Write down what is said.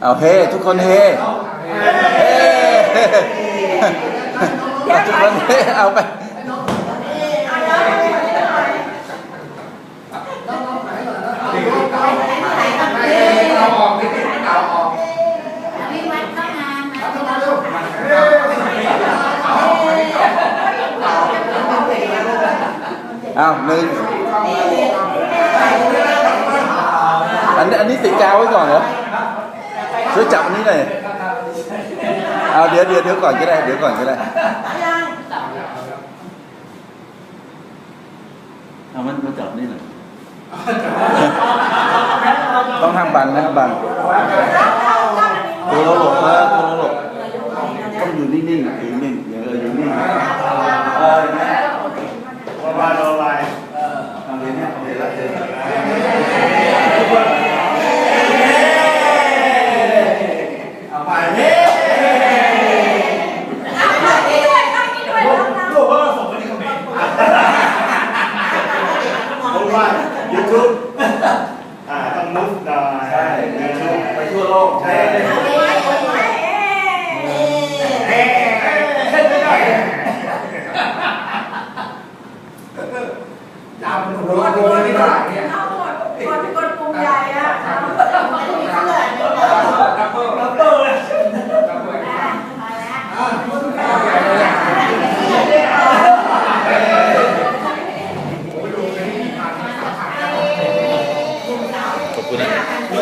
เอาเฮ้ทุกคนเฮ้เฮ้ทุกคนเฮ้เอาไปอ้าวหนึ่ง นี้ติดกาวไว้ก่อนเหรอช่วยจับอันนี้หน่อยเอาเดี๋ยวเดี๋ยวเดี๋ยวก่อนก็ได้ เดี๋ยวก่อนก็ได้เอามันมาจับนี่หน่อยต้องห้ามบังนะห้ามบังตัวเราหลบนะตัวเราหลบต้องอยู่นิ่งๆอยู่นิ่ง ทุกอ่าต้องมุฟหน่อยใช่ไปทั่วไปทั่วโลกใช่จำหัวโดนไม่ได้เนี่ยเขาหมดคนเป็นคนภูมิ